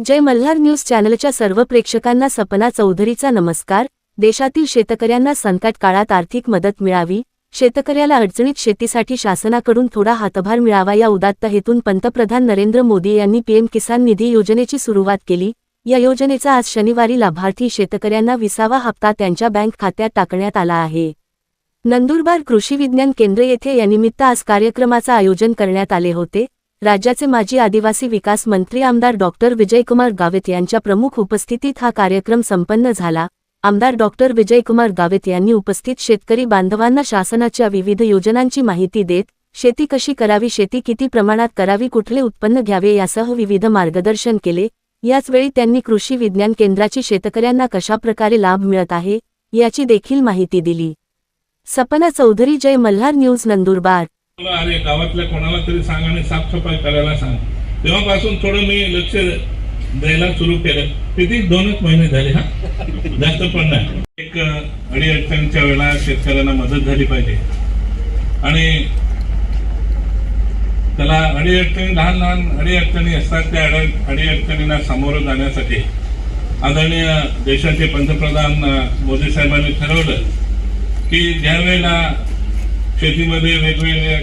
जय Malhar news चॅनलच्या सर्व प्रेक्षकांना सपना चौधरीचा नमस्कार. देशातील शेतकऱ्यांना संकट काळात आर्थिक मदत मिळावी. शेतकऱ्याला अडचणीत शेतीसाठी शासनाकडून थोडा हातभार मिळावा या उदात्त हेतून पंतप्रधान नरेंद्र मोदी यांनी पीएम किसान निधी योजनेची सुरुवात केली. या योजनेचा आज शनिवारी लाभार्थी शेतकऱ्यांना विसावा हप्ता त्यांच्या बँक खात्यात टाकण्यात आला आहे. नंदुरबार कृषी विज्ञान केंद्र येथे यानिमित्त आज कार्यक्रमाचं आयोजन करण्यात आले होते. राज्याचे माजी आदिवासी विकास मंत्री आमदार डॉक्टर विजयकुमार गावित यांच्या प्रमुख उपस्थितीत हा कार्यक्रम संपन्न झाला. आमदार डॉक्टर विजयकुमार गावित यांनी उपस्थित शेतकरी बांधवांना शासनाच्या विविध योजनांची माहिती देत शेती कशी करावी शेती किती प्रमाणात करावी कुठले उत्पन्न घ्यावे यासह विविध मार्गदर्शन केले. याचवेळी त्यांनी कृषी विज्ञान केंद्राची शेतकऱ्यांना कशाप्रकारे लाभ मिळत आहे याची देखील माहिती दिली. सपना चौधरी जय मल्हार न्यूज नंदुरबार. अरे गावातल्या कोणाला तरी सांग आणि साफसफाई करायला सांग. तेव्हापासून थोडं मी लक्ष द्यायला सुरू केलं. किती? दोनच महिने झाले हा? जास्त पण नाही. एक अडी अडचणीच्या वेळेला शेतकऱ्यांना मदत झाली पाहिजे. आणि त्याला अडी अडचणी लहान लहान अडी अडचणी असतात त्या अड- अडी अडचणींना सामोरं जाण्यासाठी. आदरणीय देशाचे पंतप्रधान मोदी साहेबांनी ठरवलं की ज्या वेळेला शेतीमध्ये वेगवेगळे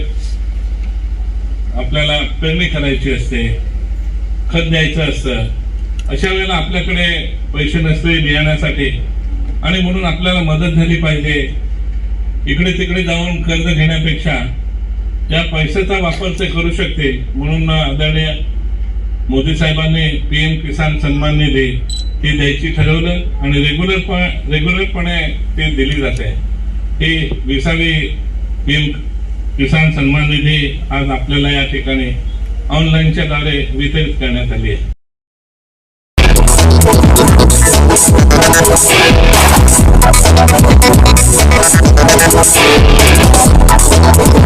आपल्याला पेरणी करायची असते खत द्यायचं असतं. अशा वेळेला आपल्याकडे पैसे नसते बियाण्यासाठी. आणि म्हणून आपल्याला मदत झाली पाहिजे. इकडे तिकडे जाऊन कर्ज घेण्यापेक्षा त्या पैशाचा वापर ते करू शकते म्हणून आदरणीय मोदी साहेबांनी पीएम किसान सन्मान निधी ती द्यायची ठरवलं आणि रेग्युलर रेग्युलरपणे ती दिली जाते. ही विसावी पीएम किसान सन्मान निधी आज आपल्याला या ठिकाणी ऑनलाईनच्या द्वारे वितरित करण्यात आली आहे.